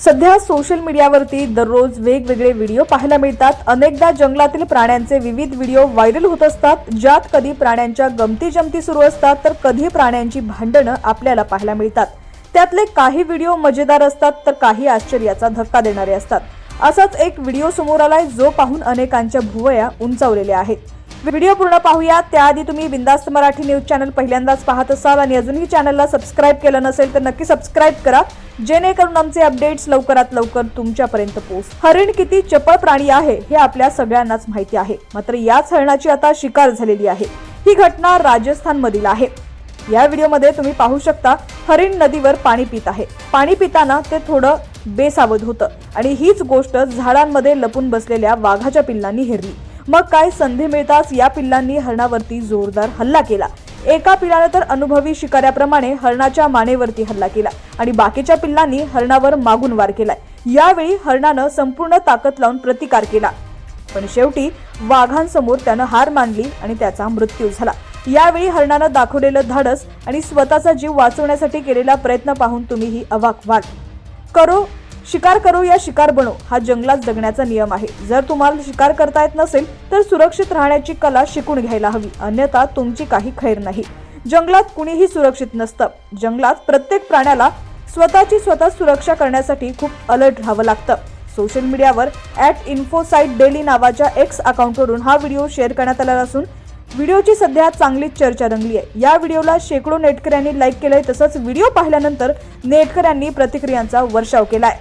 सध्या सोशल मीडियावरती दररोज वेगवेगळे व्हिडिओ पाहायला मिळतात. अनेकदा जंगलातील प्राण्यांचे विविध व्हिडिओ व्हायरल होत असतात. ज्यात कधी प्राण्यांच्या गमती जमती सुरू असतात तर कधी प्राण्यांची भांडणं आपल्याला पाहायला मिळतात. त्यातले काही व्हिडिओ मजेदार असतात तर काही आश्चर्याचा धक्का देणारे असतात. असाच एक व्हिडिओ समोर आलाय जो पाहून अनेकांच्या भुवया उंचावलेल्या आहेत. व्हिडिओ पूर्ण पाहूया. त्याआधी तुम्ही बिंदास्त मराठी न्यूज चॅनल पहिल्यांदाच पाहत असाल आणि अजूनही चॅनलला सबस्क्राईब केलं नसेल तर नक्की सबस्क्राईब करा. जेणेकरून आमचे अपडेट्स लवकरात लवकर तुमच्यापर्यंत पोहोच हरिण किती चपळ प्राणी आहे हे आपल्या सगळ्यांनाच माहिती आहे. मात्र याच हरणाची आता शिकार झालेली आहे. ही घटना राजस्थान मधील आहे. या व्हिडिओमध्ये तुम्ही पाहू शकता हरिण नदीवर पाणी पित आहे. पाणी पिताना ते थोडं बेसावध होतं आणि हीच गोष्ट झाडांमध्ये लपून बसलेल्या वाघाच्या पिल्लांनी हेरली. मग काय संधी मिळताच या पिल्लांनी हरणावरती जोरदार हल्ला केला. एका पिल्लाने तर अनुभवी शिकाऱ्याप्रमाणे हरणाच्या मानेवरती हल्ला केला आणि बाकीच्या पिल्लांनी हरणावर मागून वार केलाय. यावेळी हरणानं संपूर्ण ताकद लावून प्रतिकार केला. पण शेवटी वाघांसमोर त्यानं हार मानली आणि त्याचा मृत्यू झाला. यावेळी हरणानं दाखवलेलं धाडस आणि स्वतःचा जीव वाचवण्यासाठी केलेला प्रयत्न पाहून तुम्हीही अवाक व्हाल करो शिकार करो या शिकार बनो हा जंगलात जगण्याचा नियम आहे. जर तुम्हाला शिकार करता येत नसेल तर सुरक्षित राहण्याची कला शिकून घ्यायला हवी. अन्यथा तुमची काही खैर नाही. जंगलात कुणीही सुरक्षित नसतं. जंगलात प्रत्येक प्राण्याला स्वतःची स्वतः सुरक्षा करण्यासाठी खूप अलर्ट राहावं लागतं. सोशल मीडियावर ॲट इन्फोसाईट डेली नावाच्या एक्स अकाउंटवरून हा व्हिडिओ शेअर करण्यात आला असून व्हिडिओची सध्या चांगलीच चर्चा रंगली आहे. या व्हिडिओला शेकडो नेटकऱ्यांनी लाईक केलंय तसंच व्हिडिओ पाहिल्यानंतर नेटकऱ्यांनी प्रतिक्रियांचा वर्षाव केलाय.